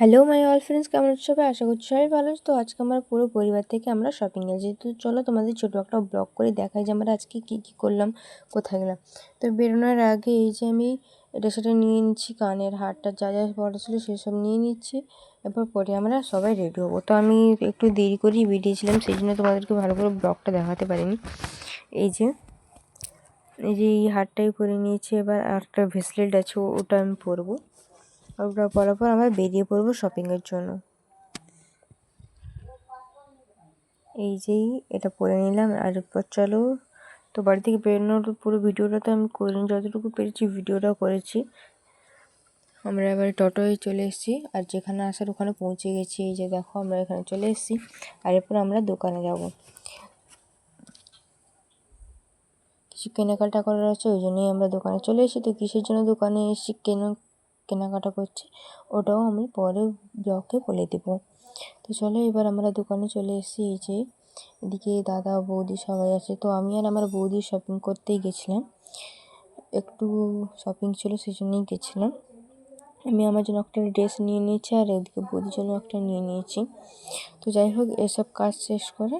Hello my all friends, কেমন আছো সবাই? আশা করছি সবাই ভালো তো আজকে আমার পুরো পরিবার থেকে আমরা শপিংয়ে যেহেতু চলো তোমাদের ছোটো একটা ব্লগ করে দেখাই যে আমরা আজকে কী কী করলাম, কোথায় গেলাম। তো বেরোনোর আগে এই যে আমি এটা সেটা নিয়ে নিচ্ছি, কানের হারটা যা যা পড়া ছিল সেসব নিয়ে নিচ্ছি। এরপর পরে আমরা সবাই রেডি হব। তো আমি একটু দেরি করেই বেরিয়েছিলাম সেই জন্য তোমাদেরকে ভালো করে ব্লগটা দেখাতে পারিনি। এই যে এই যে এই হারটাই পরে নিয়েছি। এবার আর একটা ভেসলেট আছে ওটা আমি পরবো। ওটা পরার পর আমরা বেরিয়ে পড়ব শপিংয়ের জন্য। এই যেই এটা পরে নিলাম, আর এরপর চলো। তো বাড়ি থেকে বেরোনোর পুরো ভিডিওটা তো আমি করিনি যতটুকু পেরেছি ভিডিওটা করেছি। আমরা এবার টোটোয় চলে এসেছি, আর যেখানে আসার ওখানে পৌঁছে গেছি। এই যে দেখো, আমরা এখানে চলে এসেছি, আর এরপর আমরা দোকানে যাব। কিছু কেনাকাটা করার আছে, ওই জন্যই আমরা দোকানে চলে এসেছি। তো কিসের জন্য দোকানে এসেছি, কেন কেনাকাটা করছি, ওটাও আমি পরে ব্লকে বলে দেবো। তো চলো এবার আমরা দোকানে চলে এসেছি, এই যে এদিকে দাদা, বৌদি সবাই আছে। তো আমি আর আমার বৌদি শপিং করতেই গেছিলাম। একটু শপিং ছিল সেই জন্যই গেছিলাম। আমি আমার জন্য একটা ড্রেস নিয়ে নিয়েছি আর এদিকে বৌদির জন্য একটা নিয়ে নিয়েছি। তো যাই হোক, এসব কাজ শেষ করে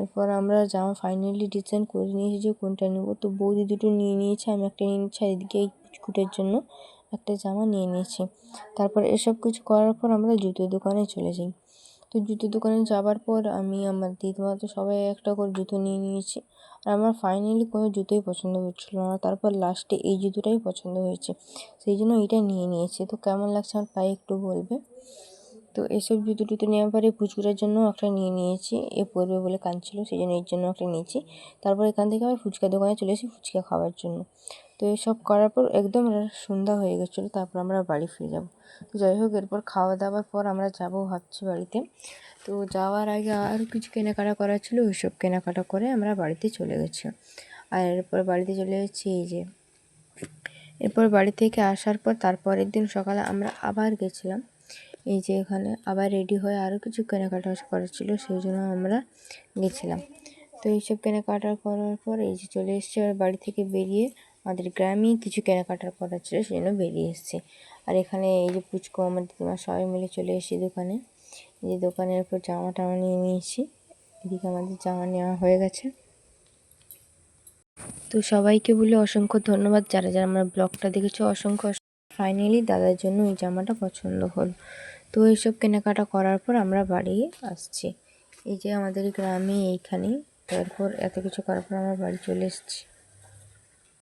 এরপর আমরা জামা ফাইনালি ডিজাইন করে নিয়েছি যে কোনটা নেব। তো বৌদি দুটো নিয়ে নিয়েছে, আমি একটা নিয়ে নিচ্ছি আর এদিকে এই কুটের জন্য। একটা জামা নিয়ে নিয়েছি। তারপর এসব কিছু করার পর আমরা জুতোর দোকানে চলে যাই। তো জুতোর দোকানে যাবার পর আমি, আমার দিদিমা তো সবাই একটা করে জুতো নিয়ে নিয়েছি। আর আমার ফাইনালি কোনো জুতোই পছন্দ হচ্ছিল না। তারপর লাস্টে এই জুতোটাই পছন্দ হয়েছে। সেই জন্য এইটা নিয়ে নিয়েছি। তো কেমন লাগছে আমার পায়ে একটু বলবে? তো এসব জুতো টুতো নেওয়ার পরে ফুচকুটার জন্য একটা নিয়ে নিয়েছি। এ পরবে বলে কাঁদছিল, সেই জন্য এর জন্য একটা নিয়েছি। তারপর এখান থেকে আমি ফুচকা দোকানে চলে এসেছি ফুচকা খাওয়ার জন্য। তো এসব করার পর একদম সন্ধ্যা হয়ে গেছিল, তারপর আমরা বাড়ি ফিরে যাব। যাই হোক, এরপর খাওয়া দাওয়ার পর আমরা যাব ভাবছি বাড়িতে। তো যাওয়ার আগে আরও কিছু কেনাকাটা করা ছিল, ওইসব কেনাকাটা করে আমরা বাড়িতে চলে গেছি। আর এরপর বাড়িতে চলে গেছি এই যে, এরপর বাড়ি থেকে আসার পর তারপরের দিন সকালে আমরা আবার গেছিলাম। এই যে এখানে আবার রেডি হয়ে আরও কিছু কেনাকাটা করার ছিল, সেই জন্য আমরা গেছিলাম। তো এইসব কেনাকাটা করার পর এই যে চলে এসেছি আর বাড়ি থেকে বেরিয়ে আমাদের গ্রামেই কিছু কেনাকাটার করার ছিল সেই জন্য বেরিয়ে এসেছি। আর এখানে এই যে পুচকো আমার দিদিমা সবাই মিলে চলে এসেছি দোকানে। যে দোকানের উপর জামা টামা নিয়ে নিয়েছি। এদিকে আমাদের জামা নেওয়া হয়ে গেছে। তো সবাইকে বলে অসংখ্য ধন্যবাদ। যারা যারা আমার ব্লগটা দেখেছ, অসংখ্য ফাইনালি দাদার জন্য এই জামাটা পছন্দ হলো। তো এইসব কেনাকাটা করার পর আমরা বাড়ি আসছি। এই যে আমাদের গ্রামে এইখানে তারপর এত কিছু করার পর আমরা বাড়ি চলে এসেছি।